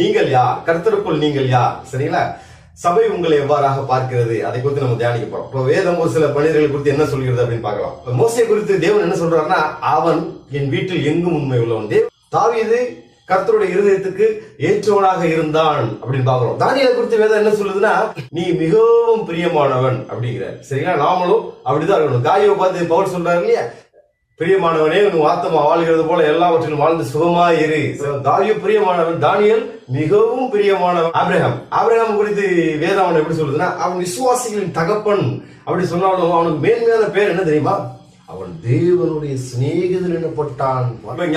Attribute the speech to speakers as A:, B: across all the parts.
A: நீங்கள் யார்? கர்த்தருக்குள் நீங்கள் யார்? சரிங்களா? சபை உங்களை எவ்வாறாக பார்க்கிறது? அதை குறித்து நம்ம தியானிக்க போறோம். இப்போ வேதம் ஒரு சில மனிதர்கள் குறித்து என்ன சொல்கிறது அப்படின்னு பார்க்கலாம். இப்ப குறித்து தேவன் என்ன சொல்றாருன்னா அவன் என் வீட்டில் எங்கும் உண்மை உள்ளவன். தேவ் தாவியது கர்த்தருடைய இருதயத்துக்கு ஏற்றவனாக இருந்தான் அப்படின்னு பாக்குறோம் தானியலை குறித்து வேதம் என்ன சொல்லுதுன்னா நீ மிகவும் பிரியமானவன் அப்படிங்கிற சரிங்களா? நாமளும் அப்படிதான் இருக்கணும். காயோ பார்த்து பவுல் சொல்றாரு இல்லையா? பிரியமானவனே உன் ஆத்தமா வாழ்கிறது போல எல்லாவற்றிலும் வாழ்ந்து சுகமா இரு. தாவிய பிரியமானவன் தானியல் மிகவும் பிரியமானவன். ஆபிரகாம். ஆபிரகாம் குறித்து வேதாவன் எப்படி சொல்லுதுன்னா அவன் விசுவாசிகளின் தகப்பன் அப்படி சொன்னாலும் அவனுக்கு மேன்மையான பேர் என்ன தெரியுமா? அவன் தேவனுடைய சிநேகிதன் எனப்பட்டான்.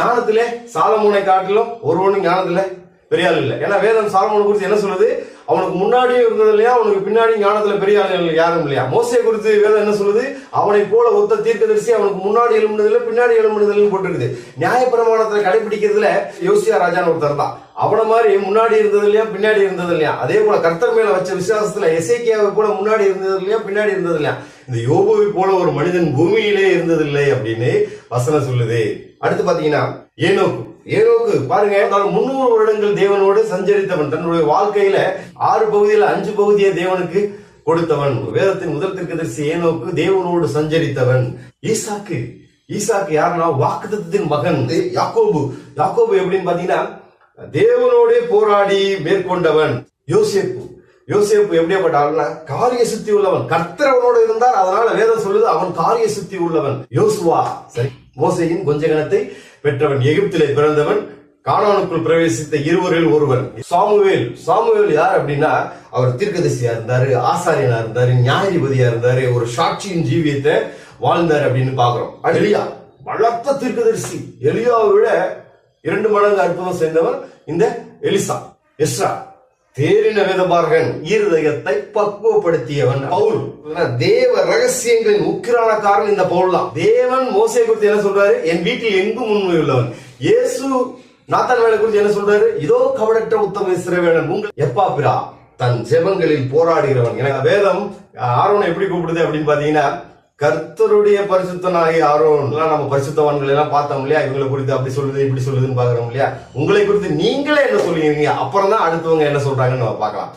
A: ஞானத்திலே சாலமோனை காட்டிலும் ஒருவனும் ஞானத்துல பெரியாள் இல்லை. ஏன்னா வேதம் சாலமோனை குறித்து என்ன சொல்லுது? அவனுக்கு முன்னாடியும் இருந்தது இல்லையா? அவனுக்கு பின்னாடி ஞானத்துல பெரிய ஆளுகள் யாரும் இல்லையா? மோசையை குறித்து வேதம் என்ன சொல்லுது? அவனை போல ஒத்த தீர்க்கதரிசி அவனுக்கு முன்னாடி எழும்புனதில்லை பின்னாடி எழும்புனதில்லைன்னு போட்டுருக்குது. நியாயப்பிரமாணத்துல கடைபிடிக்கிறதுல யோசியா ராஜான்னு ஒருத்தர் தான் அவனை மாதிரி முன்னாடி இருந்தது இல்லையா? பின்னாடி இருந்தது இல்லையா? அதே போல கர்த்தர் மேல வச்ச விசுவாசத்துல எசைக்கியாவை போல முன்னாடி இருந்தது இல்லையா? பின்னாடி இருந்தது இல்லையா? இந்த யோபுவை போல ஒரு மனிதன் பூமியிலே இருந்ததில்லை அப்படின்னு வசனம் சொல்லுது. அடுத்து பாத்தீங்கன்னா ஏனோக்கு ஏனோக்கு பாருங்க முன்னூறு வருடங்கள் தேவனோடு சஞ்சரித்தவன் தன்னுடைய வாழ்க்கையில ஆறு பகுதியில அஞ்சு பகுதியை தேவனுக்கு கொடுத்தவன். வேதத்தின் முதல் திருக்கதரிசி ஏனோக்கு தேவனோடு சஞ்சரித்தவன். ஈசாக்கு ஈசாக்கு யாருன்னா வாக்குத்தத்தின் மகன். யாக்கோபு. யாக்கோபு எப்படின்னு பாத்தீங்கன்னா தேவனோடே போராடி மேற்கொண்டவன். யோசேப்பு. யோசேப்பு எப்படியாப்பட்ட ஆளுனா காரிய சுத்தி உள்ளவன். கர்த்தரவனோடு இருந்தார் அதனால வேதம் சொல்லுது அவன் காரிய சுத்தி உள்ளவன். யோசுவா சரி மோசையின் கொஞ்ச கணத்தை பெற்றவன் எகிப்திலே பிறந்தவன் காணவனுக்குள் பிரவேசித்த இருவரில் ஒருவன். சாமுவேல் சாமுவேல் யார் அப்படின்னா அவர் தீர்க்கதரிசியா இருந்தாரு ஆசாரியனா இருந்தாரு நியாயாதிபதியா இருந்தாரு ஒரு சாட்சியின் ஜீவியத்தை வாழ்ந்தார் அப்படின்னு பாக்குறோம் எலியா பலத்த தீர்க்கதரிசி. எலியாவை விட இரண்டு மடங்கு அற்புதம் சேர்ந்தவன் இந்த எலிசா எஸ்ரா. தேறின வேதபாரகன் இருதயத்தை பக்குவப்படுத்தியவன் பவுல். தேவ ரகசியங்களின் உக்கிரான காரணம் இந்த பவுல் தான் தேவன் மோசை குறித்து என்ன சொல்றாரு? என் வீட்டில் எங்கும் உண்மை உள்ளவன். இயேசு நாத்தான் வேலை குறித்து என்ன சொல்றாரு? இதோ கவடற்ற உத்தம இஸ்ரவேலன் உங்கள் எப்பா பிரா தன் ஜெபங்களில் போராடுகிறவன். எனக்கு வேதம் ஆர்வனை எப்படி கூப்பிடுது அப்படின்னு பாத்தீங்கன்னா கர்த்தருடைய பரிசுத்தனாகிய ஆரோன்லாம் எல்லாம் நம்ம பரிசுத்தவான்கள் எல்லாம் பார்த்தோம் இல்லையா? இவங்களை குறித்து அப்படி சொல்லுது இப்படி சொல்லுதுன்னு பாக்குறோம் இல்லையா? உங்களை குறித்து நீங்களே என்ன சொல்லுவீங்க அப்புறம் தான் அடுத்தவங்க என்ன சொல்றாங்கன்னு நம்ம பார்க்கலாம்.